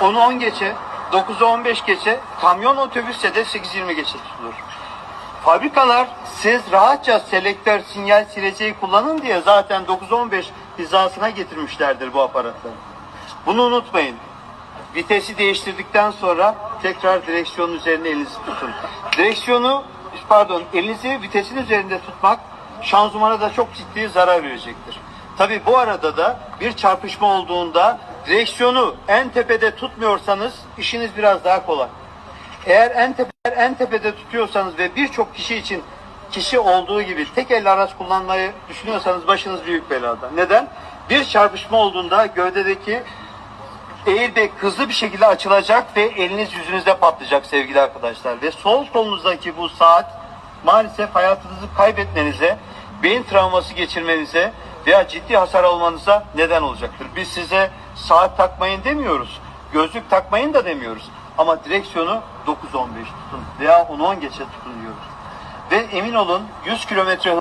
10'u 10 geçe, 9'u 15 geçe, kamyon otobüste de 8.20 geçe tutulur. Fabrikalar siz rahatça selektör sinyal sileceği kullanın diye zaten 9-15 hizasına getirmişlerdir bu aparatları. Bunu unutmayın. Vitesi değiştirdikten sonra tekrar direksiyonun üzerine elinizi tutun. Direksiyonu pardon elinizi vitesin üzerinde tutmak şanzımana da çok ciddi zarar verecektir. Tabi bu arada da bir çarpışma olduğunda direksiyonu en tepede tutmuyorsanız işiniz biraz daha kolay. Eğer en, tepe, en tepede tutuyorsanız ve birçok kişi için kişi olduğu gibi tek el araç kullanmayı düşünüyorsanız başınız büyük belada. Neden? Bir çarpışma olduğunda gövdedeki airbag hızlı bir şekilde açılacak ve eliniz yüzünüzde patlayacak sevgili arkadaşlar. Ve sol kolunuzdaki bu saat maalesef hayatınızı kaybetmenize, beyin travması geçirmenize veya ciddi hasar almanıza neden olacaktır. Biz size saat takmayın demiyoruz. Gözlük takmayın da demiyoruz. Ama direksiyonu 9-15 tutun veya 10-10 geçe tutun diyoruz. Ve emin olun 100 kilometre